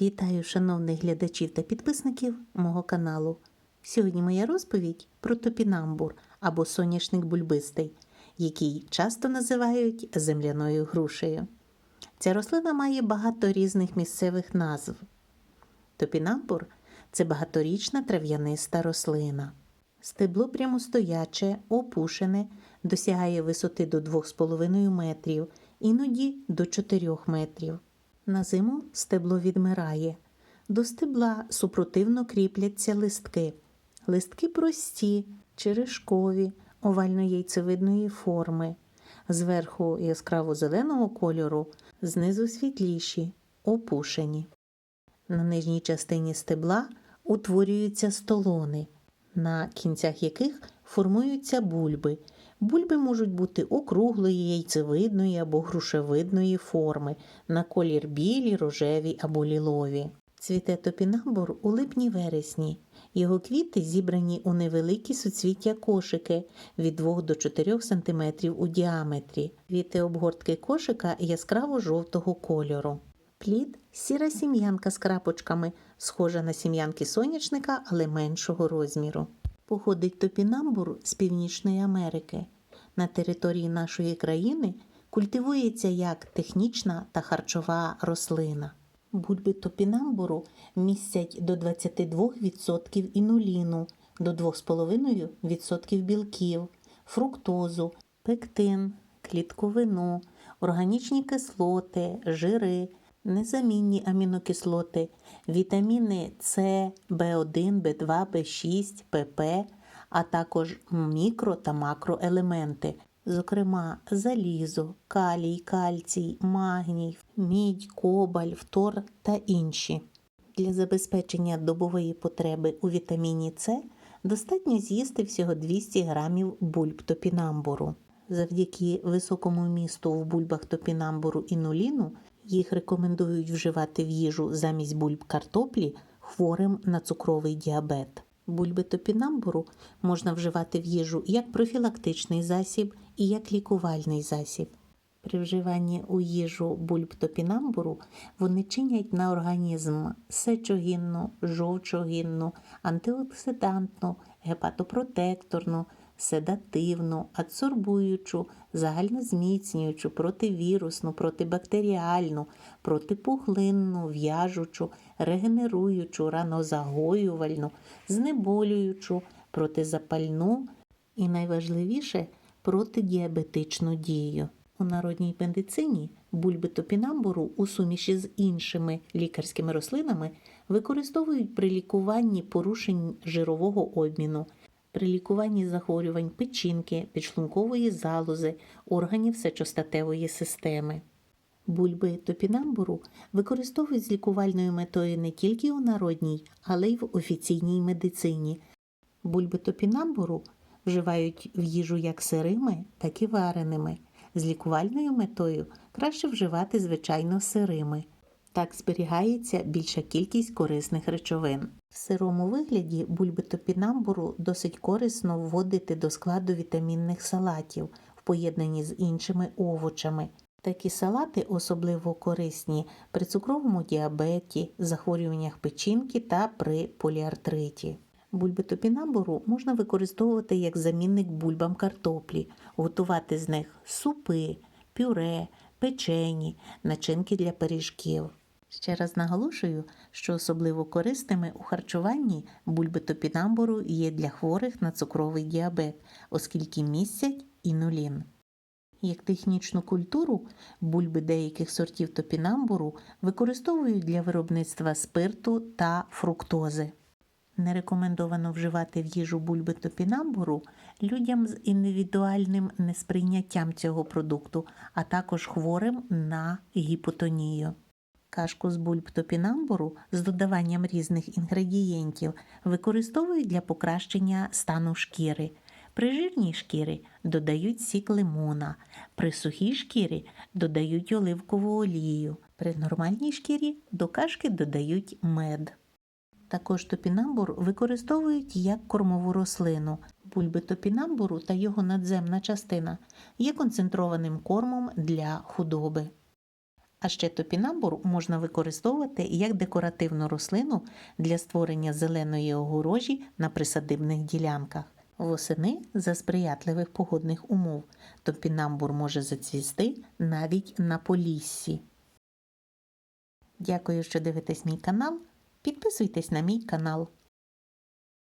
Вітаю шановних глядачів та підписників мого каналу. Сьогодні моя розповідь про топінамбур або соняшник бульбистий, який часто називають земляною грушею. Ця рослина має багато різних місцевих назв. Топінамбур це багаторічна трав'яниста рослина. Стебло прямостояче, опушене, досягає висоти до 2,5 метрів, іноді до 4 метрів. На зиму стебло відмирає. До стебла супротивно кріпляться листки. Листки прості, черешкові, овально-яйцевидної форми, зверху яскраво зеленого кольору, знизу світліші, опушені. На нижній частині стебла утворюються столони, на кінцях яких формуються бульби. Бульби можуть бути округлої, яйцевидної або грушевидної форми, на колір білі, рожеві або лілові. Цвіте топінамбур у липні-вересні. Його квіти зібрані у невеликі суцвіття кошики від 2 до 4 см у діаметрі. Квіти обгортки кошика яскраво-жовтого кольору. Плід сіра сім'янка з крапочками, схожа на сім'янки сонячника, але меншого розміру. Походить топінамбур з Північної Америки. На території нашої країни культивується як технічна та харчова рослина. Бульби топінамбуру містять до 22% інуліну, до 2,5% білків, фруктозу, пектин, клітковину, органічні кислоти, жири, незамінні амінокислоти, вітаміни С, В1, В2, В6, ПП, а також мікро та макроелементи, зокрема залізо, калій, кальцій, магній, мідь, кобаль, фтор та інші. Для забезпечення добової потреби у вітаміні С достатньо з'їсти всього 200 грамів бульб топінамбуру. Завдяки високому вмісту в бульбах топінамбуру інуліну їх рекомендують вживати в їжу замість бульб картоплі хворим на цукровий діабет. Бульби топінамбуру можна вживати в їжу як профілактичний засіб і як лікувальний засіб. При вживанні у їжу бульб топінамбуру вони чинять на організм сечогінну, жовчогінну, антиоксидантну, гепатопротекторну, седативну, адсорбуючу, загальнозміцнюючу, противірусну, протибактеріальну, протипухлинну, в'яжучу, регенеруючу, ранозагоювальну, знеболюючу, протизапальну і найважливіше протидіабетичну дію. У народній медицині бульби топінамбуру у суміші з іншими лікарськими рослинами використовують при лікуванні порушень жирового обміну, при лікуванні захворювань печінки, підшлункової залози, органів сечостатевої системи. Бульби топінамбуру використовують з лікувальною метою не тільки у народній, але й в офіційній медицині. Бульби топінамбуру вживають в їжу як сирими, так і вареними. З лікувальною метою краще вживати звичайно сирими. Так зберігається більша кількість корисних речовин. В сирому вигляді бульби топінамбуру досить корисно вводити до складу вітамінних салатів в поєднанні з іншими овочами. Такі салати особливо корисні при цукровому діабеті, захворюваннях печінки та при поліартриті. Бульби топінамбуру можна використовувати як замінник бульбам картоплі, готувати з них супи, пюре, печені, начинки для пиріжків. Ще раз наголошую, що особливо корисними у харчуванні бульби топінамбуру є для хворих на цукровий діабет, оскільки містять інулін. Як технічну культуру бульби деяких сортів топінамбуру використовують для виробництва спирту та фруктози. Не рекомендовано вживати в їжу бульби топінамбуру людям з індивідуальним несприйняттям цього продукту, а також хворим на гіпотонію. Кашку з бульб топінамбуру з додаванням різних інгредієнтів використовують для покращення стану шкіри. При жирній шкірі додають сік лимона, при сухій шкірі додають оливкову олію, при нормальній шкірі до кашки додають мед. Також топінамбур використовують як кормову рослину. Бульби топінамбуру та його надземна частина є концентрованим кормом для худоби. А ще топінамбур можна використовувати як декоративну рослину для створення зеленої огорожі на присадибних ділянках. Восени за сприятливих погодних умов топінамбур може зацвісти навіть на поліссі. Дякую, що дивитесь мій канал. Підписуйтесь на мій канал.